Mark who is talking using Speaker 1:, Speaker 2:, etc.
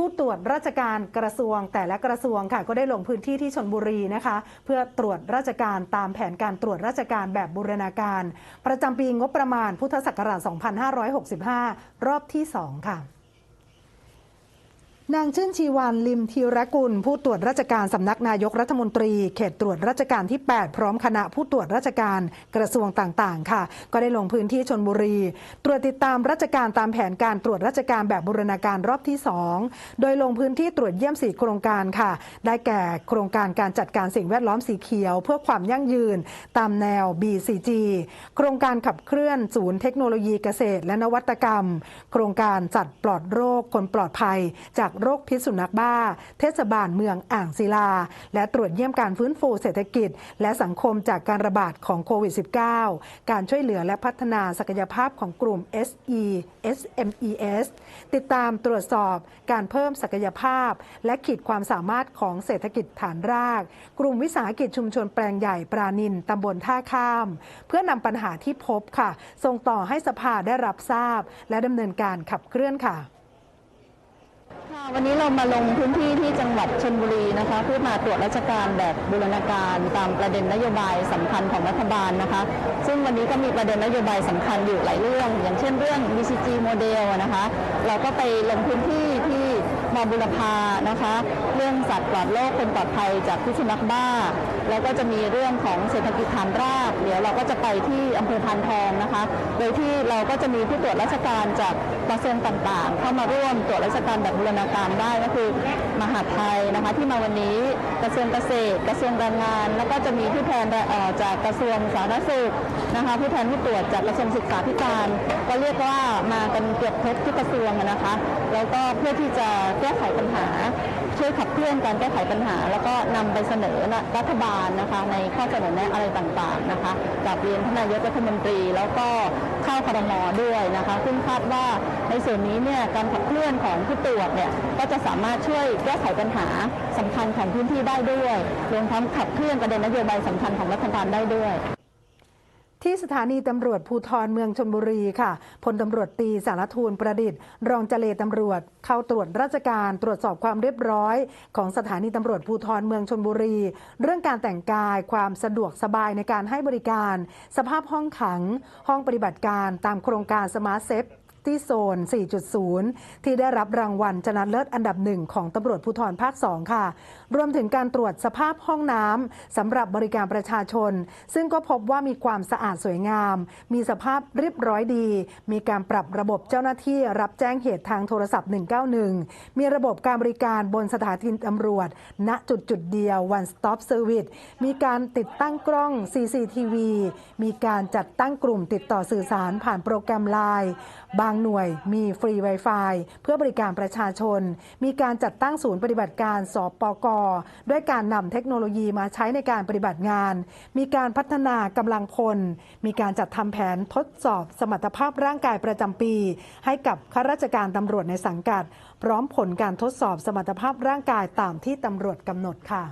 Speaker 1: ผู้ตรวจราชการกระทรวงแต่ละกระทรวงค่ะ ก็ได้ลงพื้นที่ที่ชนบุรีนะคะ เพื่อตรวจราชการตามแผนการตรวจราชการแบบบูรณาการ ประจำปีงบประมาณพุทธศักราช 2565 รอบที่ 2 ค่ะ นางชื่นชีวันลิมธีรกุล ผู้ตรวจราชการสำนักนายกรัฐมนตรี เขตตรวจราชการที่ 8 พร้อมคณะผู้ตรวจราชการกระทรวงต่างๆ ค่ะ ก็ได้ลงพื้นที่ชนบุรี ตรวจติดตามราชการตามแผนการตรวจราชการแบบบูรณาการรอบที่ 2 โดยลงพื้นที่ตรวจเยี่ยมสีโครงการค่ะ ได้แก่โครงการการจัดการสิ่งแวดล้อมสีเขียว เพื่อความยั่งยืน ตามแนว BCG โครงการขับเคลื่อนศูนย์เทคโนโลยีเกษตร และนวัตกรรม โครงการจัดปลอดโรคคนปลอดภัยจากโรคพิษสุนัขบ้า เทศบาลเมืองอ่างศิลา และตรวจเยี่ยมการฟื้นฟูเศรษฐกิจ และสังคมจากการระบาดของโควิด -19 การช่วยเหลือและพัฒนาศักยภาพของกลุ่ม SE SMES ติดตามตรวจสอบการเพิ่มศักยภาพ และขีดความสามารถของเศรษฐกิจฐานราก กลุ่มวิสาหกิจชุมชนแปลงใหญ่ปรานินตำบลท่าข้าม เพื่อนำปัญหาที่พบค่ะ ส่งต่อให้สภาได้รับทราบ และดำเนินการขับเคลื่อนค่ะ
Speaker 2: ค่ะ วันนี้เรามาลงพื้นที่ที่จังหวัดชนบุรีนะคะเพื่อมาตรวจราชการแบบบูรณาการตามประเด็นนโยบายสำคัญของรัฐบาลนะคะ ซึ่งวันนี้ก็มีประเด็นนโยบายสำคัญอยู่หลายเรื่อง อย่างเช่นเรื่อง BCG โมเดลนะคะ เราก็ไปลงพื้นที่ที่ มาบุรพานะคะ เรื่องสัตว์ปลอดโรคคนปลอดภัยจากพิษสุนัขบ้า แล้วก็จะมีเรื่องของเศรษฐกิจฐานราก เดี๋ยวเราก็จะไปที่อำเภอพานทองนะคะ โดยที่เราก็จะมีผู้ตรวจราชการจากกระทรวงต่างๆ เข้ามาร่วมตรวจราชการแบบบูรณาการได้ก็คือมหาไทยนะคะที่มาวันนี้กระทรวงเกษตร กระทรวงแรงงาน แล้วก็จะมีผู้แทนจากกระทรวงสาธารณสุขนะคะผู้แทนผู้ตรวจจากกระทรวงศึกษาธิการ ก็เรียกว่ามากันเกือบครบทุกกระทรวงนะคะ แล้วก็เพื่อที่จะแก้ไขปัญหา ช่วยขับเคลื่อนการแก้ไขปัญหา แล้วก็นำไปเสนอรัฐบาลนะคะในข้อเสนอแนะอะไรต่างๆนะคะกับเรียนท่านนายกรัฐมนตรี แล้วก็เข้าครมด้วยนะคะ ซึ่งคาดว่าในส่วนนี้เนี่ยการขับเคลื่อนของผู้ตรวจเนี่ยก็จะสามารถช่วยแก้ไขปัญหาสำคัญของพื้นที่ได้ด้วยรวมทั้งขับเคลื่อนประเด็นนโยบายสำคัญของรัฐบาลได้ด้วย
Speaker 1: ที่สถานีตำรวจภูทรเมืองชนบุรีค่ะพลตำรวจตีสารทูลประดิษฐ์ รองเจเลตำรวจ เข้าตรวจราชการตรวจสอบความเรียบร้อย ของสถานีตำรวจภูทรเมืองชนบุรี เรื่องการแต่งกายความสะดวกสบายในการให้บริการ สภาพห้องขัง ห้องปฏิบัติการตามโครงการสมาร์ทเซฟ ที่โซน4.0 ที่ได้รับรางวัลชนะเลิศอันดับหนึ่งของตำรวจภูธรภาค 2 ค่ะ รวมถึงการตรวจสภาพห้องน้ำสำหรับบริการประชาชน ซึ่งก็พบว่ามีความสะอาดสวยงาม มีสภาพเรียบร้อยดี มีการปรับระบบเจ้าหน้าที่รับแจ้งเหตุทางโทรศัพท์ 191 มีระบบการบริการบนสถานีตำรวจ ณจุดจุดเดียว one stop service มีการติดตั้งกล้อง CCTV มีการจัดตั้งกลุ่มติดต่อสื่อสารผ่านโปรแกรมไลน์บางหน่วย มีฟรี Wi-Fi เพื่อบริการประชาชน มีการจัดตั้งศูนย์ปฏิบัติการสอบปอกด้วยการนำเทคโนโลยีมาใช้ในการปฏิบัติงาน มีการพัฒนากำลังพล มีการจัดทำแผนทดสอบสมรรถภาพร่างกายประจำปี ให้กับข้าราชการตำรวจในสังกัด พร้อมผลการทดสอบสมรรถภาพร่างกายตามที่ตำรวจกำหนดค่ะ